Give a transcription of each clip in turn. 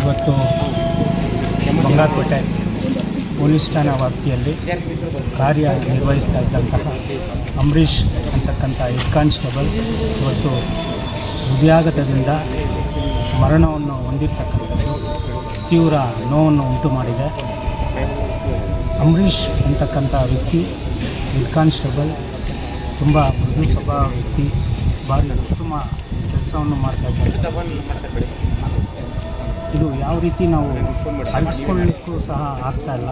ಇವತ್ತು ಬಂಗಾರಪೇಟೆ ಪೊಲೀಸ್ ಠಾಣಾ ವ್ಯಾಪ್ತಿಯಲ್ಲಿ ಕಾರ್ಯ ನಿರ್ವಹಿಸ್ತಾ ಇದ್ದಂತಹ ಅಂಬರೀಷ್ ಅಂತಕ್ಕಂಥ ಹೆಡ್ ಕಾನ್ಸ್ಟೇಬಲ್ ಇವತ್ತು ಹೃದಯಾಘಾತದಿಂದ ಮರಣವನ್ನು ಹೊಂದಿರತಕ್ಕಂಥದ್ದು ತೀವ್ರ ನೋವನ್ನು ಉಂಟು ಮಾಡಿದೆ. ಅಂಬರೀಷ್ ಅಂತಕ್ಕಂಥ ವ್ಯಕ್ತಿ, ಹೆಡ್ ಕಾನ್ಸ್ಟೇಬಲ್, ತುಂಬ ಮೃದು ಸ್ವಭಾವ ವ್ಯಕ್ತಿ, ಭಾರಿ ಉತ್ತಮ ಕೆಲಸವನ್ನು ಮಾಡ್ತಾ ಇದ್ದಾರೆ. ಇದು ಯಾವ ರೀತಿ ನಾವು ಅಳಿಸ್ಕೊಳ್ಳಿಕ್ಕೂ ಸಹ ಆಗ್ತಾ ಇಲ್ಲ.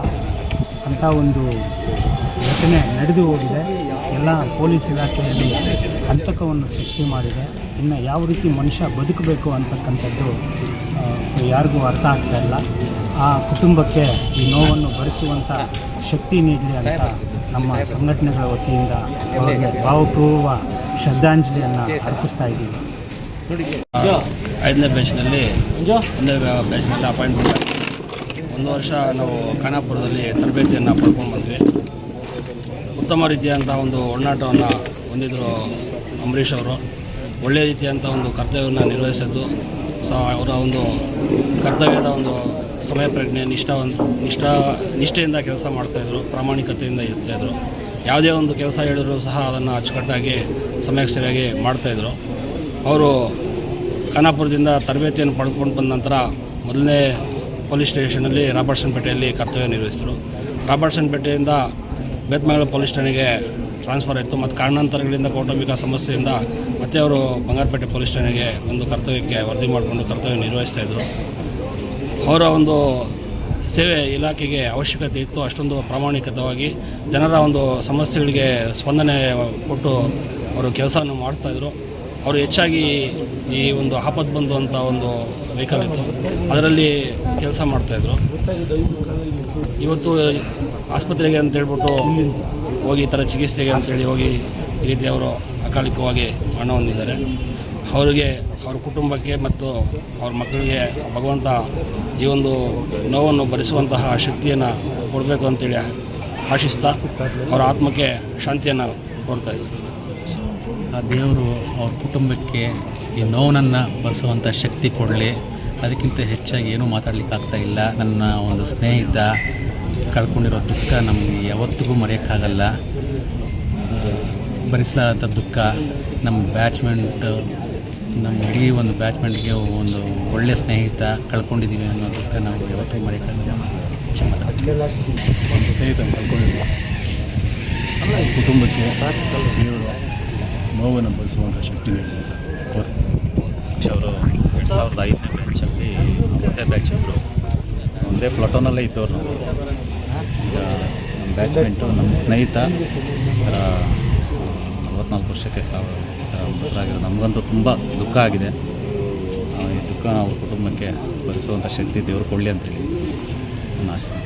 ಅಂಥ ಒಂದು ಘಟನೆ ನಡೆದು ಹೋಗಿದೆ. ಎಲ್ಲ ಪೊಲೀಸ್ ಇಲಾಖೆಯಲ್ಲಿ ಹಂತಕವನ್ನು ಸೃಷ್ಟಿ ಮಾಡಿದೆ. ಇನ್ನು ಯಾವ ರೀತಿ ಮನುಷ್ಯ ಬದುಕಬೇಕು ಅಂತಕ್ಕಂಥದ್ದು ಯಾರಿಗೂ ಅರ್ಥ ಆಗ್ತಾ ಇಲ್ಲ. ಆ ಕುಟುಂಬಕ್ಕೆ ಈ ನೋವನ್ನು ಭರಿಸುವಂಥ ಶಕ್ತಿ ನೀಡಲಿ ಅಂತ ನಮ್ಮ ಸಂಘಟನೆಗಳ ವತಿಯಿಂದ ಅವರಿಗೆ ಭಾವಪೂರ್ವ ಶ್ರದ್ಧಾಂಜಲಿಯನ್ನು ಅರ್ಪಿಸ್ತಾ ಇದ್ದೀವಿ ಐದನೇ ಬೆಂಚ್ನಲ್ಲಿ ಒಂದೇ ಬೆಂಚ್ನಲ್ಲಿ ಅಪಾಯಿಂಟ್ಮೆಂಟ್ ಒಂದು ವರ್ಷ ನಾವು ಖಾನಾಪುರದಲ್ಲಿ ತರಬೇತಿಯನ್ನು ಪಡ್ಕೊಂಡು ಬಂದ್ವಿ. ಉತ್ತಮ ರೀತಿಯಂಥ ಒಂದು ಒಡನಾಟವನ್ನು ಹೊಂದಿದ್ರು ಅಂಬರೀಷ್ ಅವರು. ಒಳ್ಳೆಯ ರೀತಿಯಾದಂಥ ಒಂದು ಕರ್ತವ್ಯವನ್ನು ನಿರ್ವಹಿಸಿದ್ದು. ಸಹ ಅವರ ಒಂದು ಕರ್ತವ್ಯದ ಒಂದು ಸಮಯ ಪ್ರಜ್ಞೆ, ನಿಷ್ಠಾ ನಿಷ್ಠಾ, ನಿಷ್ಠೆಯಿಂದ ಕೆಲಸ ಮಾಡ್ತಾಯಿದ್ರು ಪ್ರಾಮಾಣಿಕತೆಯಿಂದ ಇರ್ತಾಯಿದ್ರು ಯಾವುದೇ ಒಂದು ಕೆಲಸ ಹೇಳಿದ್ರು ಸಹ ಅದನ್ನು ಅಚ್ಚುಕಟ್ಟಾಗಿ ಸಮಯಕ್ಕೆ ಸರಿಯಾಗಿ ಮಾಡ್ತಾಯಿದ್ರು ಅವರು ಖಾನಾಪುರದಿಂದ ತರಬೇತಿಯನ್ನು ಪಡೆದುಕೊಂಡು ಬಂದ ನಂತರ ಮೊದಲನೇ ಪೊಲೀಸ್ ಸ್ಟೇಷನಲ್ಲಿ ರಾಬರ್ಟ್ಸನ್ ಪೇಟೆಯಲ್ಲಿ ಕರ್ತವ್ಯ ನಿರ್ವಹಿಸಿದರು. ರಾಬರ್ಟ್ಸನ್ ಪೇಟೆಯಿಂದ ಬೇತ್ಮಂಗಲ ಪೊಲೀಸ್ ಠಾಣೆಗೆ ಟ್ರಾನ್ಸ್ಫರ್ ಆಯಿತು. ಮತ್ತು ಕಾರಣಾಂತರಗಳಿಂದ ಕೌಟುಂಬಿಕ ಸಮಸ್ಯೆಯಿಂದ ಮತ್ತೆ ಅವರು ಬಂಗಾರಪೇಟೆ ಪೊಲೀಸ್ ಠಾಣೆಗೆ ಒಂದು ಕರ್ತವ್ಯಕ್ಕೆ ವರದಿ ಮಾಡಿಕೊಂಡು ಕರ್ತವ್ಯ ನಿರ್ವಹಿಸ್ತಾಯಿದ್ರು ಅವರ ಒಂದು ಸೇವೆ ಇಲಾಖೆಗೆ ಅವಶ್ಯಕತೆ ಇತ್ತು. ಅಷ್ಟೊಂದು ಪ್ರಾಮಾಣಿಕತವಾಗಿ ಜನರ ಒಂದು ಸಮಸ್ಯೆಗಳಿಗೆ ಸ್ಪಂದನೆ ಕೊಟ್ಟು ಅವರು ಕೆಲಸವನ್ನು ಮಾಡ್ತಾಯಿದ್ರು ಅವರು ಹೆಚ್ಚಾಗಿ ಈ ಒಂದು ಆಪತ್ತು ಬಂದು ಅಂತ ಒಂದು ವೆಹಿಕಲ್ ಇತ್ತು. ಅದರಲ್ಲಿ ಕೆಲಸ ಮಾಡ್ತಾಯಿದ್ರು ಇವತ್ತು ಆಸ್ಪತ್ರೆಗೆ ಅಂತ ಹೇಳ್ಬಿಟ್ಟು ಹೋಗಿ ಈ ಥರ ಚಿಕಿತ್ಸೆಗೆ ಅಂತೇಳಿ ಹೋಗಿ ಈ ರೀತಿ ಅವರು ಅಕಾಲಿಕವಾಗಿ ಮರಣ ಹೊಂದಿದ್ದಾರೆ. ಅವರಿಗೆ, ಅವ್ರ ಕುಟುಂಬಕ್ಕೆ ಮತ್ತು ಅವ್ರ ಮಕ್ಕಳಿಗೆ ಭಗವಂತ ಈ ಒಂದು ನೋವನ್ನು ಭರಿಸುವಂತಹ ಶಕ್ತಿಯನ್ನು ಕೊಡಬೇಕು ಅಂತೇಳಿ ಆಶಿಸ್ತಾ ಅವರ ಆತ್ಮಕ್ಕೆ ಶಾಂತಿಯನ್ನು ಕೊಡ್ತಾಯಿದ್ರು ಆ ದೇವರು ಅವ್ರ ಕುಟುಂಬಕ್ಕೆ ಈ ನೋವನ್ನು ಬರೆಸುವಂಥ ಶಕ್ತಿ ಕೊಡಲಿ. ಅದಕ್ಕಿಂತ ಹೆಚ್ಚಾಗಿ ಏನೂ ಮಾತಾಡ್ಲಿಕ್ಕೆ ಆಗ್ತಾ ಇಲ್ಲ. ನನ್ನ ಒಂದು ಸ್ನೇಹಿತ ಕಳ್ಕೊಂಡಿರೋ ದುಃಖ ನಮಗೆ ಯಾವತ್ತಿಗೂ ಮರೆಯೋಕ್ಕಾಗಲ್ಲ. ಭರಿಸಲಾದಂಥ ದುಃಖ ನಮ್ಮ ಬ್ಯಾಚ್ಮೆಂಟ್, ನಮ್ಮ ಇಡೀ ಒಂದು ಬ್ಯಾಚ್ಮೆಂಟ್ಗೆ ಒಂದು ಒಳ್ಳೆಯ ಸ್ನೇಹಿತ ಕಳ್ಕೊಂಡಿದ್ದೀವಿ ಅನ್ನೋ ದುಃಖ ನಾವು ಯಾವತ್ತೂ ಮರೆಯೋಕ್ಕಾಗಲ್ಲ. ಒಂದು ಸ್ನೇಹಿತ ಕಳ್ಕೊಂಡಿದ್ದೀವಿ. ಕುಟುಂಬಕ್ಕೆ ದೇವರು ನೋವನ್ನು ಭರಿಸುವಂಥ ಶಕ್ತಿ ಕೋರ್ತೀನಿ ಅವರು ಎರಡು ಸಾವಿರದ ಐದನೇ ಬ್ಯಾಚಲ್ಲಿ ಒಂದೇ ಬ್ಯಾಚ್ ಇದ್ದರು ಒಂದೇ ಪ್ಲಟೋನಲ್ಲೇ ಇದ್ದವ್ರು ನಾವು. ಈಗ ನಮ್ಮ ಬ್ಯಾಚ್ಮೆಂಟು ನಮ್ಮ ಸ್ನೇಹಿತ ಥರ ವರ್ಷಕ್ಕೆ ಸಾವಿರ ಮೃತರಾಗಿರೋ ನಮಗಂತೂ ತುಂಬ ದುಃಖ ಆಗಿದೆ. ಈ ದುಃಖ ಅವ್ರ ಕುಟುಂಬಕ್ಕೆ ಭರಿಸುವಂಥ ಶಕ್ತಿ ದೇವರು ಕೊಡಲಿ ಅಂತೇಳಿ ಆಶಿಸ್ತೀನಿ